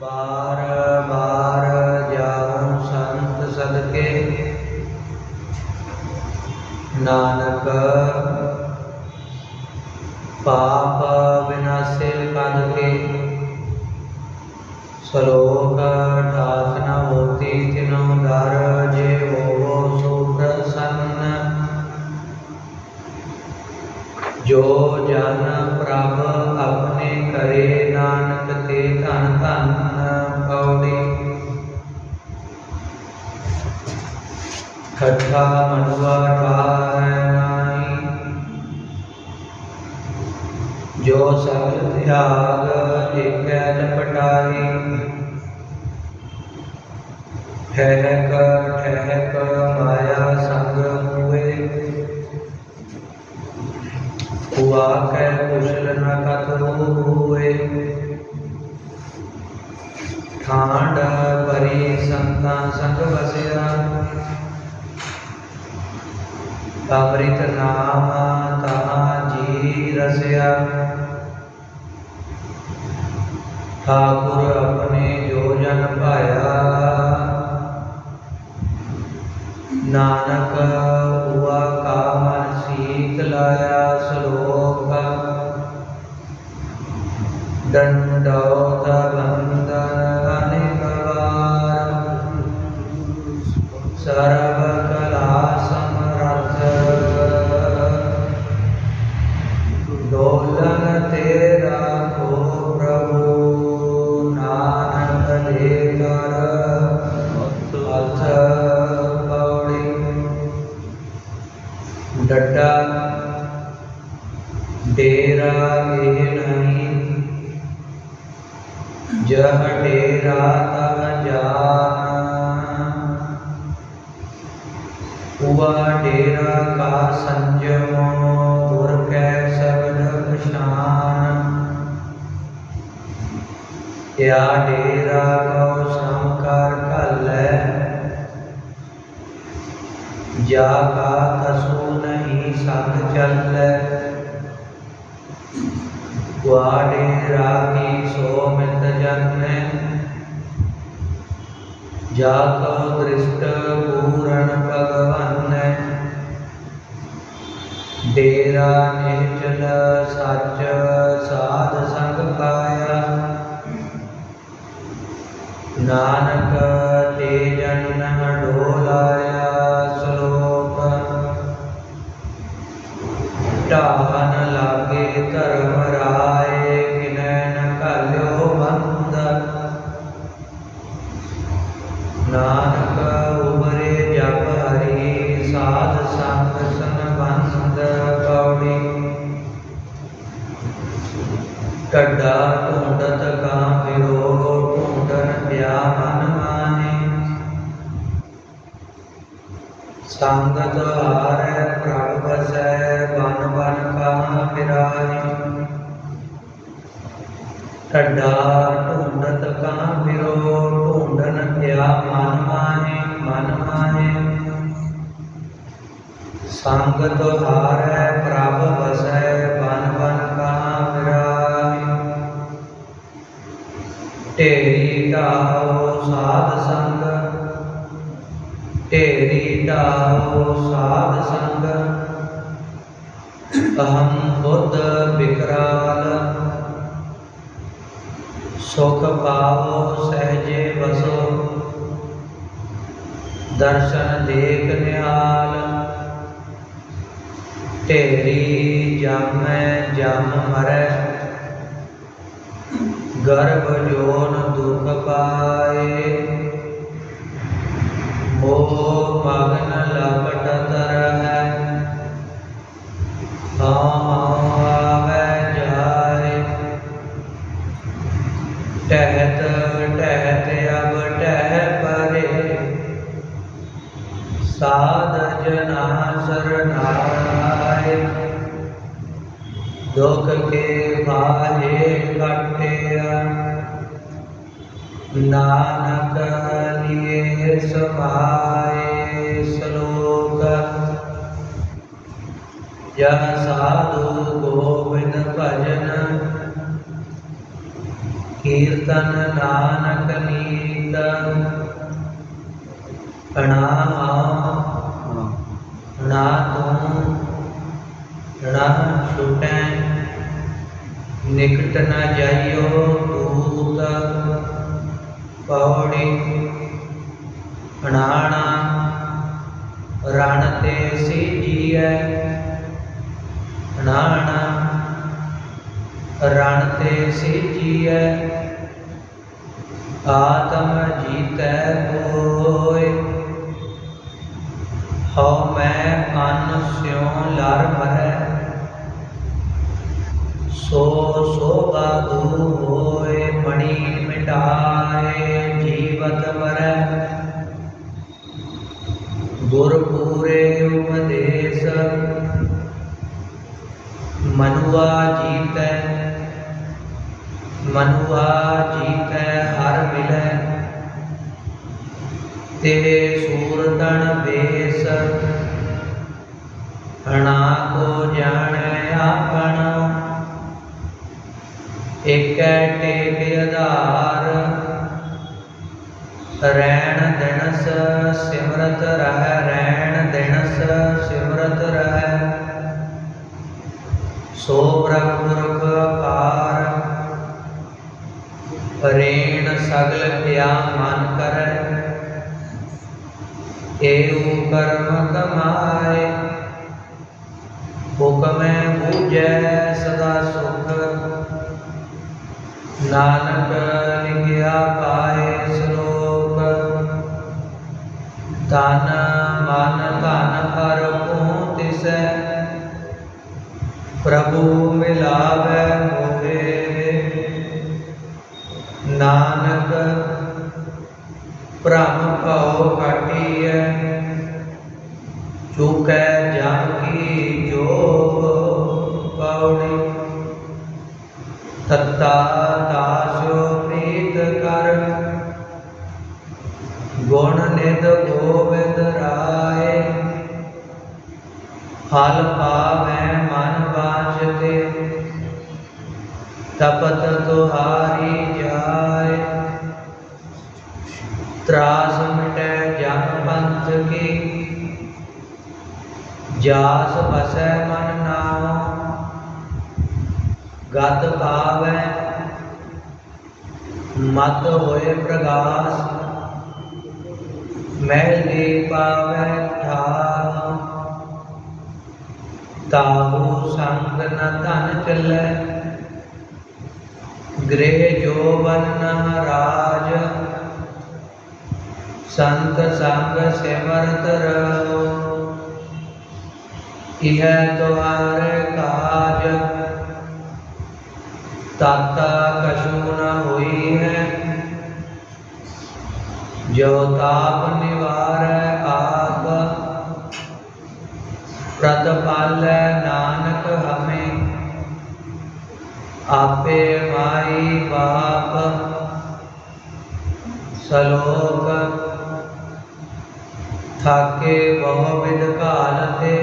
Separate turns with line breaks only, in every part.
ਬਾਰ ਬਾਰ ਜਾਉ ਸੰਤ ਸਦਕੇ। ਨਾਨਕ ਪਾਪ ਵਿਨਾਸੇ ਕਦ ਕੇ। ਸ਼ਲੋਕ ਖੱਠਾ ਮਨਵਾ ਠਾਰੈ ਨਾਹੀ ਜੋ ਸਗਲ ਤਿਆਗ ਏਕੈ ਲਪਟਾਈ, ਠਹਿਕ ਠਹਿਕ ਮਾਇਆ ਸੰਗ ਹੋਏ। ਹੁਆ ਕੈ ਕੁਸ਼ਲ ਨ ਕਤੋ ਹੋਏ। ਠਾਂਡ ਪਰੀ ਸੰਤਾਂ ਸੰਗ ਵਸਿਆ। ਅੰਮ੍ਰਿਤ ਨਾਮ ਤਹਾ ਜੀ ਰਸਿਆ। ਠਾਕੁਰ ਆਪਣੇ ਜੋ ਜਨ ਭਾਇਆ। ਨਾਨਕ ਕਾ ਸੰਜਮ ਗੁਰ ਕੈ ਸਬਦ ਪਛਾਨ ਯਾ ਡੇਰਾ ਕੋ ਸੰਕਾਰ ਕਲੈ ਜਾ ਕਾ ਕਸੂ ਨਹੀਂ ਸੰਗ ਚੱਲੈ ਵਾ ਡੇਰਾ ਸੋ ਮਿਤ ਜਨੈ ਜਾ ਕੋ ਦ੍ਰਿਸ਼ਟ ਪੂਰਨ ਡੇਰਾ ਨਿਚਲ ਸੱਚ ਸਾਧ ਸੰਗ ਪਾਇਆ। ਨਾਨਕ ਤੇ ਜਨ ਨਹ ਡੋਲਾਇਆ ਸ਼ਲੋਕ। ਢਾਹਨ ਲਾਗੇ ਧਰਮ ਕੱਡਾ ਢੂੰਡਤ ਕਾਂ ਫਿਰੋ ਢੂੰਡਨ ਪਿਆ ਮਨ ਮਾਹੇ ਸੰਗਤ ਹਾਰੈ ਪ੍ਰਭ ਬਸੈ ਬਨ ਬਨ ਕਾ ਫਿਰਾਏ ਕੱਡਾ ਢੂੰਡਤ ਕਾ ਫਿਰੋ ਢੂੰਡਨ ਪਿਆ ਮਨ ਮਾਹੇ ਮਨ ਮਾਹੇ ਸੰਗਤ ਹਾਰੈ ਪ੍ਰਭ ਬਸੈ ਢੇਰੀ ਢਾਹੋ ਸਾਧ ਸੰਗ। ਢੇਰੀ ਢਾਹੋ ਸਾਧ ਸੰਗ। ਅਹੰ ਬੁੱਧ ਵਿਕਰਾਲ ਸੁਖ ਪਾਵੋ ਸਹਜੇ ਵਸੋ। ਦਰਸ਼ਨ ਦੇਖ ਨਿਹਾਲ। ਢੇਰੀ ਜਮੈ ਜਮ ਮਰੈ। ਗਰਭ ਜੋਨ ਦੁਖ ਪਾਏ। ਮੋਹ ਮਗਨ ਲਪਟ ਤਰਹਿ। ਹਉ ਆਵੈ ਜਾਏ। ਟਹਿਤ ਟਹਿਤ ਅਬ ਟਹਿ ਪਰੇ। ਸਾਧ ਜਨਾ ਸਰਨਾਏ ਦੁਖ ਕੇ ਬਾਹੇ ਨਾਨਕ ਲਿਏ ਸਮਾਏ ਸ਼ਲੋਕ ਜਹ ਸਾਧੂ ਗੋਬਿੰਦ ਭਜਨ ਕੀਰਤਨ ਨਾਨਕ ਨੀਤ ਅਣਾ ਨਾ ਤੂੰ ਨਾ ਛੁਟੈ ਨਿਕਟ ਨਾ ਜਾਈਓ ਦੂਤ ਪੌੜੀ ਅਣਾਣਾ ਰਣ ਤੇ ਸੀਜੀਐ ਅਣਾਣਾ ਰਣ ਤੇ ਸੀਜੀਐ ਆਤਮ ਜੀਤੈ ਕੋਇ ਹਉ ਮੈਂ ਅੰਨ ਸਿਉ ਲਰ ਮਰੈ ਸੋ ਸੋਭਾ ਦੂ ਹੋਏ ਮਣੀ ਮਿਟਾਏ ਜੀਵਤ ਮਰੈ ਗੁਰ ਪੂਰੇ ਉਪਦੇਸ਼। ਮਨੁਆ ਜੀਤੈ ਮਨੁਆ ਜੀਤੈ ਹਰ ਮਿਲੈ। ਤੇ ਸੂਰਤਨ ਬੇਸ। ਹਣਾ ਕੋ ਜਾਣੈ ਆਪਣ। ਏਕੈ ਟੇਕ ਆਧਾਰ, ਰੈਣ ਦਿਨਸ ਸਿਮਰਤ ਰਹਿ, ਰੈਣ ਦਿਨਸ ਸਿਮਰਤ ਰਹਿ। ਸੋ ਬ੍ਰਹਮ ਪੁਰਖ ਅਪਾਰ ਰੇਣ ਸਗਲ ਪਿਆ ਮਨ ਕਰੈ। ਏਉ ਕਰਮ ਕਮਾਏ ਪ੍ਰਭੂ ਮਿਲਾਵੈ ਮੋਹਿ। ਨਾਨਕ, ਭ੍ਰਮ ਭਉ ਕਾਟੀਐ ਚੁਕੈ ਜਮ ਕੀ ਜੋਗ ਪੌੜੀ ਤਤਾ ਦਾਸੋ ਪ੍ਰੀਤ ਕਰ। ਗੁਣ ਨਿਧ ਗੋਬਿੰਦ ਰਾਏ। ਫਲ ਪਾਵੈ ਤਪਤ ਤੁਹਾਰੀ ਜਾਏ। ਤਰਾਸ ਮਿਟੈ ਜਨ ਪੰਥ ਕੀ। ਜਾਸ ਵਸੈ ਮਨ ਨਾਮ। ਗਤ ਪਾਵੈ ਮਤ ਹੋਏ ਪ੍ਰਗਾਸ। ਮਹਿਲ ਦੇ ਪਾਵੈ ਠਾਹ। ਤਾਹੂ ਸੰਗ ਨ ਧਨ ਚੱਲੈ। ਗ੍ਰਹਿ ਜੋਬਨ ਨ ਰਾਜ। ਸੰਤ ਸੰਗ ਸਿਮਰਤ ਰਹੋ। ਇਹ ਤੁਹਾਰੇ ਕਾਜ। ਤਾਤਾ ਕਛੂ ਨ ਹੋਈ ਹੈ। ਜੋ ਤਾਪ ਨਿਵਾਰੈ ਆਪ। ਪ੍ਰਤਪਾਲੈ ਨਾਨਕ ਹਮੇ ਆਪੇ ਮਾਈ ਬਾਪ ਸਲੋਕ ਥਾਕੇ ਬਹੁ ਵਿਦ ਘਾਲਤੇ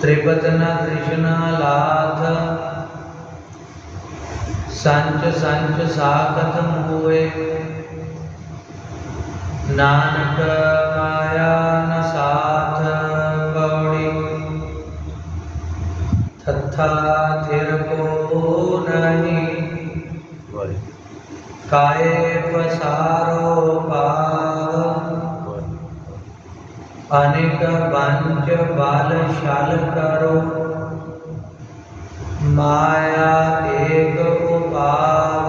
ਤ੍ਰਿਪਤ ਨ ਤ੍ਰਿਸ਼ਨਾ ਲਾਥ। ਸੰਚ ਸੰਚ ਸਾਖਤ ਮੂਏ। ਨਾਨਕ ਮਾਇਆ ਨ ਸਾਥ ਪੌੜੀ ਥਥਾ ਨਹੀਂ। ਕਾਏ ਪਸਾਰੋ ਪਾਵ। ਅਨੇਕ ਬੰਚ ਬਲ ਛਲ ਕਰੋ। ਮਾਇਆ ਏਕ ਉਪਾਵ।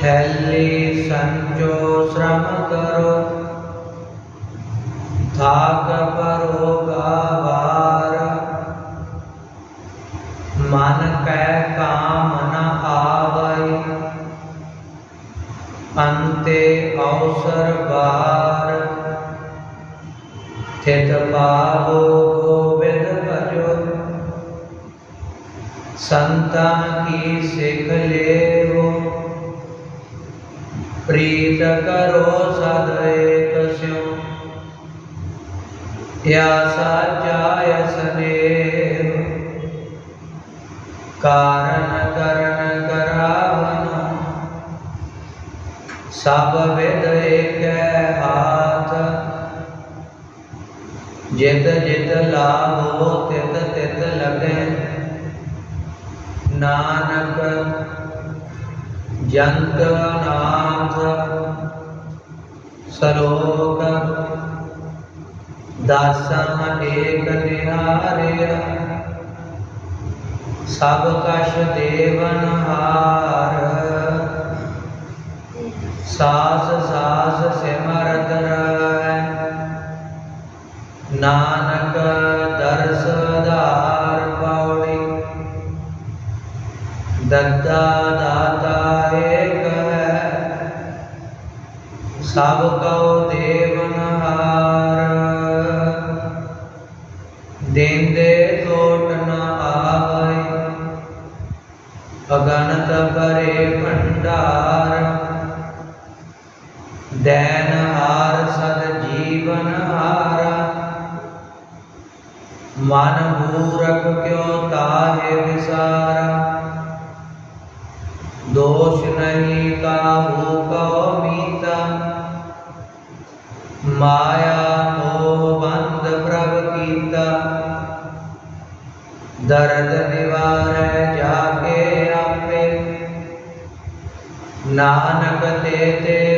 ਥੈਲੀ ਸੰਚੋ ਸ਼ਰਮ ਕਰੋ। ਥਾਕ ਪਰੋ ਅੰਤੇ ਅਵਸਰ ਬਾਰ ਥਿਤ ਪਾਵੋ ਗੋਬਿੰਦ ਭਜੋ। ਸੰਤਾਂ ਕੀ ਸਿੱਖ ਲੇਵੋ ਪ੍ਰੀਤ ਕਰੋ ਸਦ ਏਕ ਸਿਉ। ਯਾ ਸਾਚਾ ਯਸਨੇਹ ਕਾਰਨ ਸਭ ਵਿਦ ਏਕੈ ਹਾਥ। ਜਿਤ ਜਿਤ ਲਾਭੋ ਤਿਤ ਤਿਤ ਲਗੈ। ਨਾਨਕ ਜੰਤ ਨਾਥ, ਸਲੋਕ ਦਾਸਾਂ ਏਕ ਨਿਹਾਰਿਆ। ਸਭ ਕਛ ਦੇਵਨ ਹਾਰ। ਸਾਸ ਸਾਸ ਸਿਮਰਤ ਰਹਿ ਨਾਨਕ ਦਰਸ ਆਧਾਰ ਪੌੜੀ ਦੱਦਾ ਦਾਤਾ ਏਕ ਹੈ। ਸਭ ਕਉ ਦੇਵਨ ਹਾਰ। ਦੇਂਦੇ ਟੋਟ ਨ ਆਵੈ। ਅਗਨਤ ਭਰੇ ਭੰਡਾਰ। ਦੈਨ ਹਾਰ ਸਦ ਜੀਵਨ ਹਾਰਾ। ਮਨ ਮੂਰਖ ਕਿਉ ਤਾਹੇ ਵਿਸਾਰਾ। ਦੋਸ਼ ਨਹੀਂ ਕਾਹੂ ਕਉ ਮੀਤਾ। ਮਾਇਆ ਮੋਹ ਬੰਦ ਪ੍ਰਭ ਕੀਤਾ। ਦਰਦ ਨਿਵਾਰੈ ਜਾ ਕੇ ਆਪੇ। ਨਾਨਕ ਤੇ ਤੇ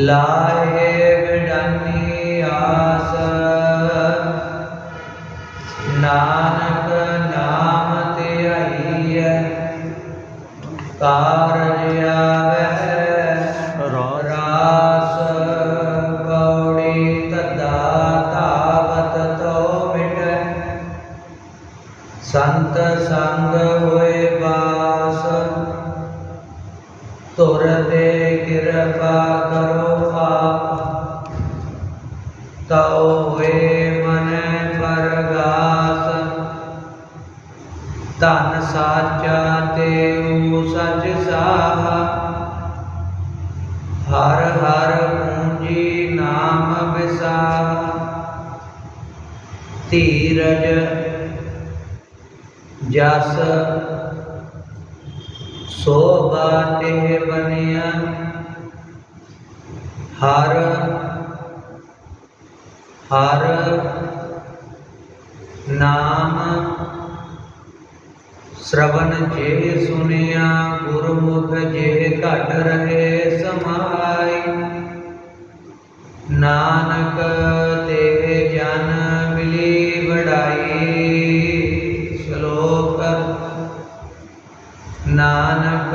ਲਾਹੇ ਵਿਡਾਨੀ ਆਸ। ਨਾਨਕ ਨਾਮ ਤੇ ਆਈਐ, ਕਾਰਜ ਆਵੈ,
ਰਾਸ
ਪੌੜੀ ਤਦਾ ਤਾਵਤ ਤੋ ਮਿਟੈ। ਸੰਤ ਸੰਗ ਹੋਏ ਬਾਸ ਤੁਰ ਤੇ ਕਿਰਪਾ ਕਰੋ। ਸਾਚਾ ਤੇ ਸਚ ਸਾਹਾ ਹਰ ਹਰ ਪੂੰਜੀ ਨਾਮ ਵਿਸਾਹ ਧੀਰਜ ਜਸ ਸੋਭਾ ਤੇ ਬਨਿਆ। ਹਰ ਹਰ ਨਾਮ ਸ਼ਰਵਨ ਜੇ ਸੁਨਿਆ, ਗੁਰਮੁਖ ਜੇ ਘਟ ਰਹੇ ਸਮਾਈ। ਨਾਨਕ ਤੇ ਜਨ ਮਿਲੀ ਵਡਾਈ, ਸ਼ਲੋਕ ਨਾਨਕ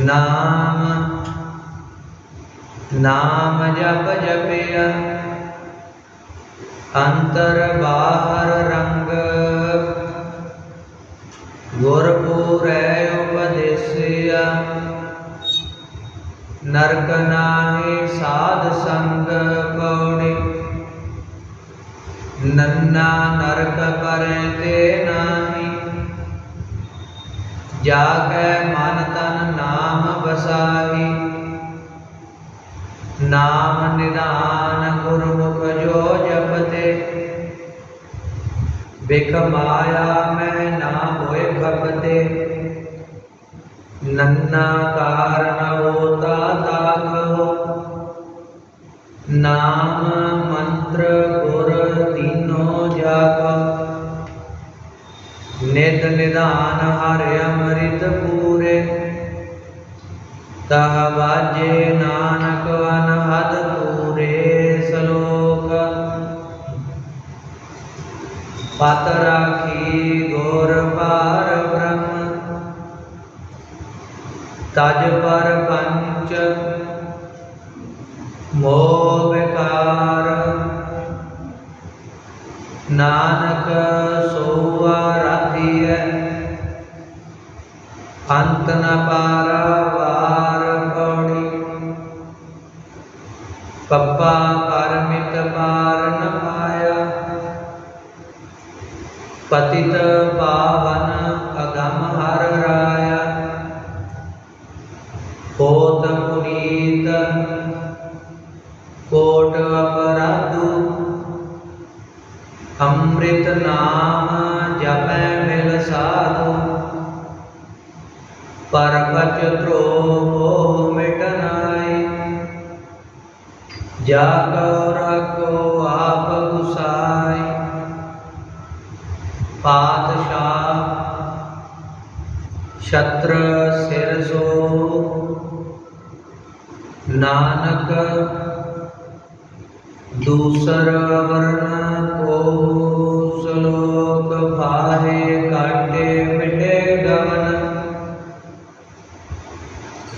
ਨਾਮ ਨਾਮ ਜਪ ਜਪਿਆ। ਅੰਤਰ ਬਾਹਰ ਰੰਗ ਗੁਰਪੂਰੈ ਉਪਦੇਸਿਆ। ਨਰਕ ਨਾਹੀ ਸਾਧ ਸੰਗ ਪੌੜੀ ਨੰਨਾ ਨਰਕ ਪਰੈ ਤੇ ਨਾਹੀ। ਜਾ ਕੈ ਮਨ ਤਨ ਨਾਮ ਬਸਾਈ ਨਾਮ ਨਿਧਾਨ ਗੁਰਮੁਖ ਜੋ ਜਪਤੇ। ਬਿਖ ਮਾਇਆ ਮੈਂ ਨਾ ਹੋਏ ਖਪਤੇ ਨੰਨਾ ਕਾਰਨ ਹੋਤਾ ਤਾਕੋ ਨਾਮ ਮੰਤਰ ਗੁਰ ਦੀਨੋ ਜਾਗਾ ਨਿਤ ਨਿਧਾਨ ਹਰਿ ਅੰਮ੍ਰਿਤ ਪੂਰੇ ਤਹ ਵਾਜੇ ਪਤ ਰਾਖੀ ਗੁਰ ਪਾਰ ਬ੍ਰਹਮ। ਤਜ ਪਰ ਪੰਚ ਮੋਹ ਵਿਕਾਰ। ਨਾਨਕ ਸੋਆ ਰਾਧੀਐ, ਅੰਤ ਨ ਪਾਰਵਾਰ ਪੌੜੀ। ਪੱਪਾ ਪਤਿਤ ਪਾਵਨ ਅਗਮ ਹਰ ਰਾਇਆ। ਹੋਤ ਪੁਨੀਤ, ਕੋਟ ਅਪਰਾਧੂ, ਅੰਮ੍ਰਿਤ ਨਾਮ ਜਪੈ ਮਿਲ ਸਾਧੂ। ਪਰ ਕਚ ਧਰੋ ਮਿਟ ਜਾ ਪਾਤਸ਼ਾਹ ਛਤਰ ਸਿਰ ਸੋ, ਨਾਨਕ ਦੂਸਰ ਵਰਨ ਕੋ ਸਲੋਕ ਫਾਹੇ ਕਾਟੇ ਮਿਟੇ ਗਵਨ।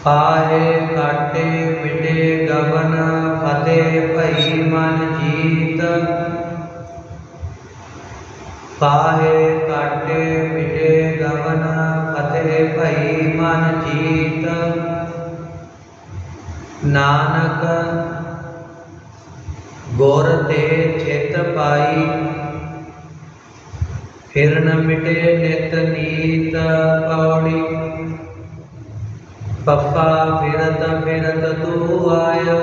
ਫਾਹੇ ਕਾਟੇ ਮਿਟੇ ਗਵਨ, ਫਤਿਹ ਭਈ ਮਨ ਜੀਤ। ਫਾਹੇ ਕਾਟੇ ਮਿਟੇ ਗਵਨ, ਫਤਿਹ ਭਈ ਮਨ ਜੀਤ ਨਾਨਕ ਗੁਰ ਤੇ ਚਿਤ ਪਾਈ ਫਿਰ ਨ ਮਿਟੇ ਨਿਤ ਨੀਤ ਪੌੜੀ। ਪੱਪਾ ਫਿਰਤ ਫਿਰਤ ਤੂੰ ਆਇਆ।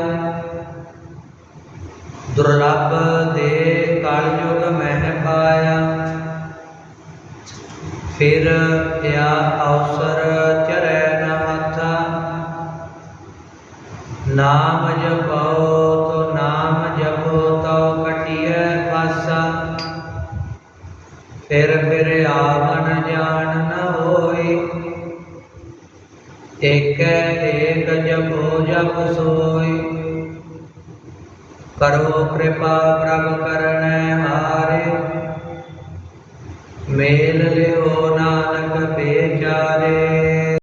ਦੁਰਲਭ ਦੇ ਕਲਯੁਗ ਮਹਿ ਪਾਇਆ। ਫਿਰ ਪਿਆ ਅਵਸਰ ਚਰੈ ਨ ਹੱਥਾ। ਨਾਮ ਜਪੋ ਤੋ ਨਾਮ ਜਪੋ ਤੋ ਕਟਿਐ ਫਾਸਾ ਫਿਰ ਫਿਰ ਆਵਨ ਜਾਣ ਨ ਹੋਈ ਏਕੈ ਏਕ ਜਪੋ ਜਪ ਸੋਈ ਕਰੋ ਕਿਰਪਾ ਪ੍ਰਭ ਕਰਨੈ